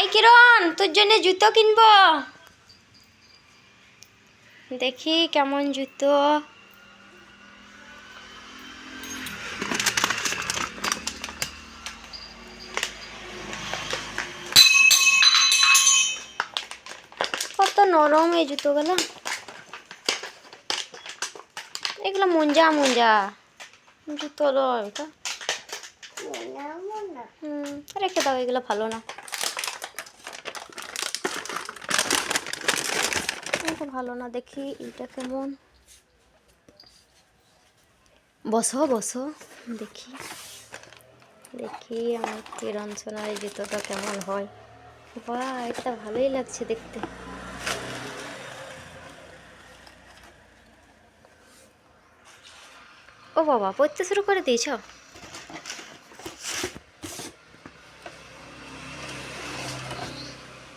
I কিরণ, তোর জন্য জুতো কিনবো। দেখি কেমন জুতো। কত নরম এই জুতোগুলো। এগুলো মঞ্জা মঞ্জা। জুতো ওটা হুম, রেখে দাও, এগুলো ভালো না। এটা ভালো না, দেখি এটা কেমন। বসো বসো, দেখি। দেখি আমার কিরণ সোনার এই জুতোটা কেমন হয়। বা এটা ভালোই লাগছে দেখতে। ও বাবা, পড়তে শুরু করে দিয়েছ?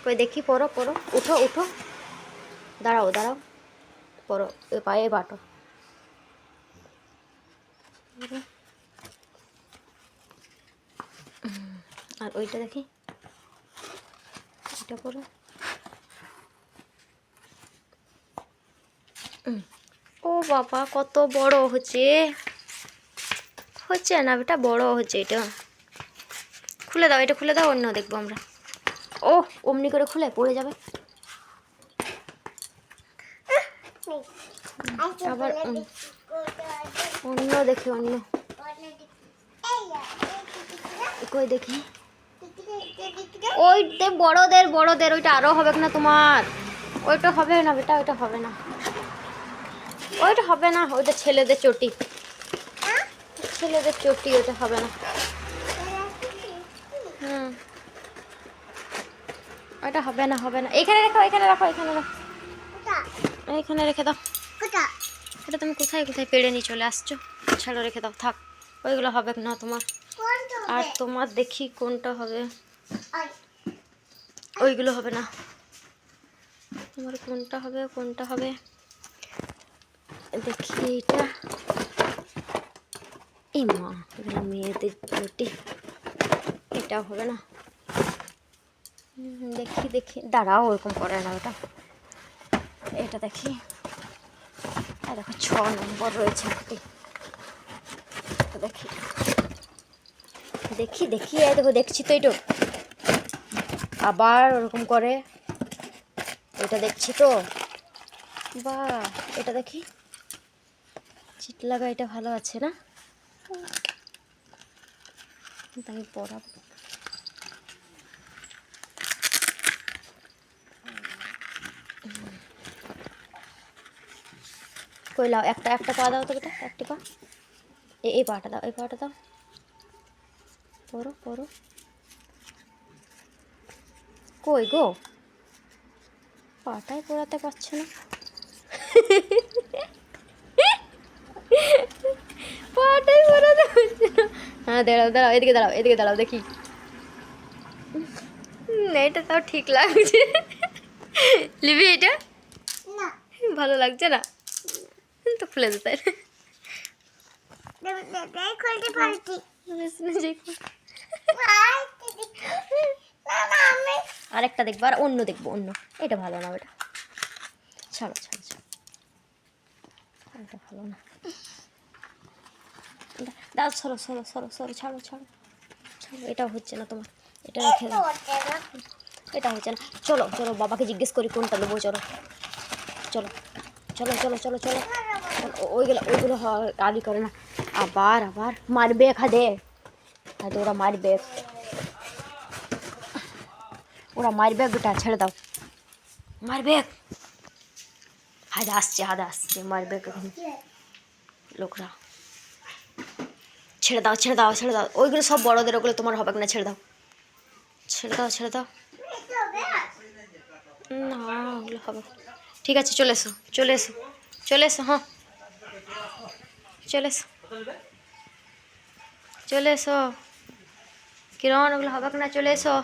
কই দেখি, পড়ো পড়ো। উঠো উঠো। দাঁড়াও দাঁড়াও। পড়ো এ পায়ে বাটো। আর ওইটা দেখি। এটা উম, ও বাবা কত বড় হচ্ছে। হচ্ছে না বেটা বড় হচ্ছে এটা। খুলে দাও এটা খুলে দাও অন্য দেখব আমরা। ও অমনি করে খুলে পড়ে যাবে। আবার অন্য- দেখি অন্য। কই দেখি? ওইটা বড়দের বড়দের ওইটা আরও হবে না তোমার? ওইটা হবে না বেটা ওইটা হবে না। ওইটা হবে না ওইটা ছেলেদের চটি। ছেলেদের চটি ওইটা হবে না। হুম। ওইটা হবে না হবে না। এখানে রাখো এখানে রাখো এখানে রাখো। এখানে রেখে দাও। এটা তুমি কোথায় কোথায় পেড়ে নিয়ে চলে আসছো? ছাড়ো রেখে দাও থাক। ওইগুলো হবে না তোমার। আর তোমার দেখি কোনটা হবে। ওইগুলো হবে না। তোমার কোনটা হবে কোনটা হবে? দেখি এটা এই মা মেয়েদের চটি এটা হবে না। দেখি দেখি। দাঁড়াও ওরকম করে না ওটা। এটা দেখি। আর দেখো, ছ নম্বর রয়েছে একটি। দেখি। দেখি দেখি, এই দেখো, দেখছি তো এইটো। আবার ওরকম করে। এটা দেখছি তো। বা, এটা দেখি। চিট লাগা এটা ভালো আছে না? আমি পড়াবো কই লাও একটা একটা পা দাও তো বেটা একটি পা। এই পাটা দাও এই পাটা দাও। পড়ো পড়ো কই গো? পাটাই পড়াতে পারছে না। পাটাই পড়াতে পারছে না। হ্যাঁ দাঁড়াও দাঁড়াও এদিকে দাঁড়াও এদিকে দাঁড়াও দেখি। এটা তাও ঠিক লাগছে। লিবি এটা? ভালো লাগছে না? তো খুলে দে তাই আরেকটা দেখব আর অন্য দেখব অন্য। এটা ভালো না ওটা। ছাড়ো ছাড়ো ছাড়ো। এটা ভালো না। দাও সরো সরো সরো সরো ছাড়ো ছাড়ো। ছাড়ো এটা হচ্ছে না তোমার। এটা রেখে দাও। এটা হচ্ছে না। চলো চলো বাবাকে জিজ্ঞেস করি কোনটা নেব চলো। চলো চলো চলো চলো চলো। ওইগুলো ওইগুলো আদি করে না। আবার আবার মারবে খাদে। খাদে, ওরা মারবে। ওরা মারবে, বেটা, ছেড়ে দাও। মারবে। হাত আসছে হাত আসছে, মারবে লোকরা। ছেড়ে দাও ছেড়ে দাও ছেড়ে দাও। ওইগুলো সব বড়দের, ওগুলো তোমার হবে না ছেড়ে দাও। ছেড়ে দাও ছেড়ে দাও। না, ওগুলো হবে ঠিক আছে, চলে এসো চলে এসো চলে এসো হ্যাঁ। চলে এসো। চলে এসো। কিরণ ওগুলো হবে না চলে এসো।